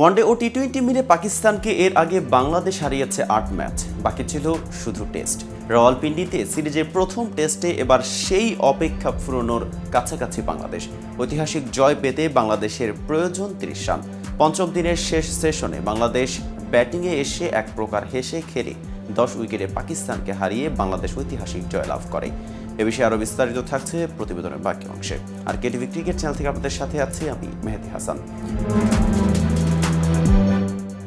One day ও T twenty মিলে পাকিস্তানকে এর আগে বাংলাদেশ হারিয়েছে আট ম্যাচ। বাকি ছিল শুধু টেস্ট। রাওয়ালপিন্ডিতে সিরিজের প্রথম টেস্টে এবার সেই অপেক্ষা ফুরনোর কাছাকাছি বাংলাদেশ। ঐতিহাসিক জয় পেতে বাংলাদেশের প্রয়োজন তিরিশ রান। পঞ্চম দিনের শেষ সেশনে বাংলাদেশ ব্যাটিংয়ে এসে এক প্রকার হেসে খেলে দশ উইকেটে পাকিস্তানকে হারিয়ে বাংলাদেশ ঐতিহাসিক জয় লাভ করে। এ বিষয়ে আরও বিস্তারিত থাকছে প্রতিবেদনের বাকি অংশে। আর কেটিভি ক্রিকেট চ্যানেল থেকে আপনাদের সাথে আছি আমি মেহেদি হাসান।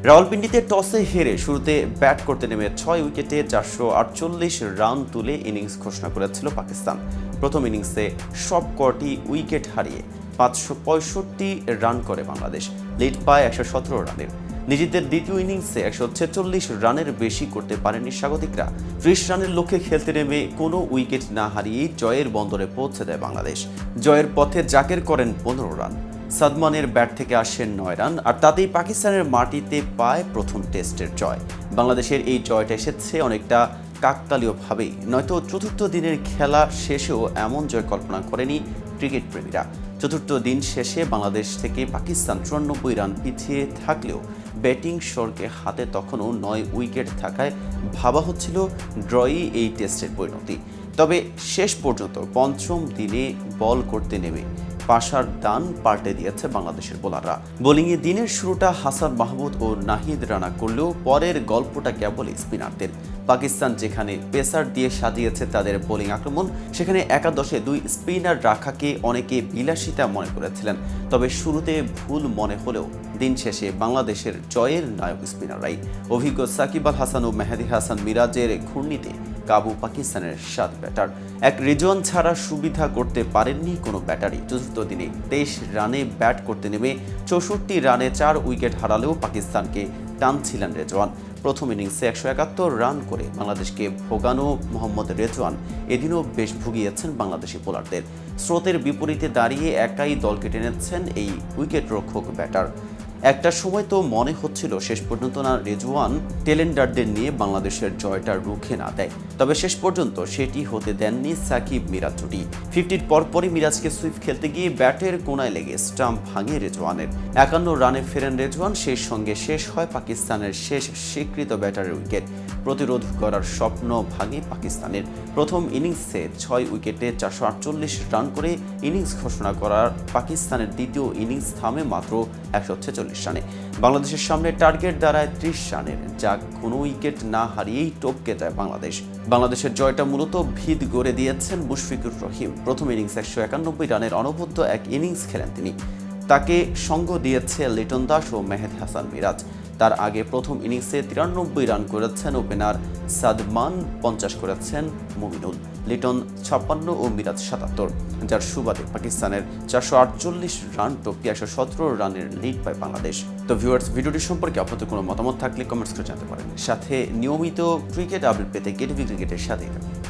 রাওয়ালপিন্ডিতে টসে হেরে শুরুতে ব্যাট করতে নেমে ছয় উইকেটে চারশো আটচল্লিশ রান তুলে ইনিংস ঘোষণা করেছিল পাকিস্তান। প্রথম ইনিংসে সব কটি উইকেট হারিয়ে পাঁচশো পঁয়ষট্টি রান করে বাংলাদেশ, লিড পায় একশো সতেরো রানের। নিজেদের দ্বিতীয় ইনিংসে একশো ছেচল্লিশ রানের বেশি করতে পারেনি স্বাগতিকরা। ত্রিশ রানের লক্ষ্যে খেলতে নেমে কোনো উইকেট না হারিয়ে জয়ের বন্দরে পৌঁছে দেয় বাংলাদেশ। জয়ের পথে জাকের করেন পনেরো রান। সাদমানের ব্যাট থেকে আসেন নয় রান, আর তাতেই পাকিস্তানের মাটিতে পায় প্রথম টেস্টের জয়। বাংলাদেশের এই জয়টা এসেছে অনেকটা কাকতালীয়ভাবেই, নয়তো চতুর্থ দিনের খেলা শেষেও এমন জয় কল্পনা করেনি ক্রিকেট প্রেমীরা চতুর্থ দিন শেষে বাংলাদেশ থেকে পাকিস্তান চুরানব্বই রান পিছিয়ে থাকলেও ব্যাটিং স্বর্গে হাতে তখনও নয় উইকেট থাকায় ভাবা হচ্ছিল ড্রয়ই এই টেস্টের পরিণতি। তবে শেষ পর্যন্ত পঞ্চম দিনে বল করতে নেমে পাশার দান পাল্টে দিয়েছে বাংলাদেশের বোলাররা। বোলিংয়ে দিনের শুরুটা হাসান মাহমুদ ও নাহিদ রানা করলেও পরের গল্পটা কেবল স্পিনারদের। পাকিস্তান যেখানে পেসার দিয়ে সাজিয়েছে তাদের বোলিং আক্রমণ, সেখানে একাদশে দুই স্পিনার রাখাকে অনেকে বিলাসিতা মনে করেছিলেন। তবে শুরুতে ভুল মনে হলেও দিন শেষে বাংলাদেশের জয়ের নায়ক স্পিনাররাই। অভিজ্ঞ সাকিব আল হাসান ও মেহেদি হাসান মিরাজের ঘূর্ণিতে কাবু পাকিস্তানের সাত ব্যাটার। এক রিজওয়ান ছাড়া সুবিধা করতে পারেননি কোনো ব্যাটারি চতুর্থ দিনে তেইশ রানে ব্যাট করতে নেমে চৌষট্টি রানে চার উইকেট হারালেও পাকিস্তানকে টানছিলেন রেজওয়ান। প্রথম ইনিংসে একশো একাত্তর রান করে বাংলাদেশকে ভোগানো মোহাম্মদ রেজওয়ান এদিনও বেশ ভুগিয়েছেন বাংলাদেশি বোলারদের। স্রোতের বিপরীতে দাঁড়িয়ে একাই দলকে টেনেছেন এই উইকেট রক্ষক ব্যাটার। একটা সময় তো মনে হচ্ছিল শেষ পর্যন্ত না রেজওয়ান টেলেন্ডারদের নিয়ে বাংলাদেশের জয়টা রুখে না দেয়। তবে শেষ পর্যন্ত সেটি হতে দেননি সাকিব মিরাজ জুটি। ফিফটির পরপরই মিরাজকে সুইপ খেলতে গিয়ে ব্যাটের কোনায় লেগে স্টাম্প ভাঙে রেজওয়ানের। একান্ন রানে ফেরেন রেজওয়ান, সেই সঙ্গে শেষ হয় পাকিস্তানের শেষ স্বীকৃত ব্যাটারের উইকেট। প্রতিরোধ করার স্বপ্ন ভাঙে পাকিস্তানের। প্রথম ইনিংসে ছয় উইকেটে চারশো আটচল্লিশ রান করে ইনিংস ঘোষণা করার পাকিস্তানের দ্বিতীয় ইনিংস থামে মাত্র একশো ছেচল্লিশ রানে। বাংলাদেশের সামনে টার্গেট দাঁড়ায় ত্রিশ রানের, যা কোনো উইকেট না হারিয়েই টপকে যায় বাংলাদেশ। বাংলাদেশের জয়টা মূলত ভিত গড়ে দিয়েছেন মুশফিকুর রহিম। প্রথম ইনিংস একশো একানব্বই রানের অনবদ্য এক ইনিংস খেলেন তিনি। তাকে সঙ্গ দিয়েছে লিটন দাস ও মেহেদ হাসান মিরাজ। তার আগে প্রথম ইনিংসে তিরানব্বই রান করেছেন ওপেনার সাদমান, পঞ্চাশ করেছেন মুমিনুল। লিটন ছাপ্পান্ন ও মিরাজ সাতাত্তর, যার সুবাদে পাকিস্তানের চারশো আটচল্লিশ রান টপকে একশো সতেরো রানের লিড পায় বাংলাদেশ। তো ভিউয়ার্স ভিডিওটি সম্পর্কে আপনাদের কোনো মতামত থাকলে কমেন্টস করে জানতে পারেন। সাথে নিয়মিত ক্রিকেট আপডেট পেতে গেটভি ক্রিকেটের সাথেই থাকুন।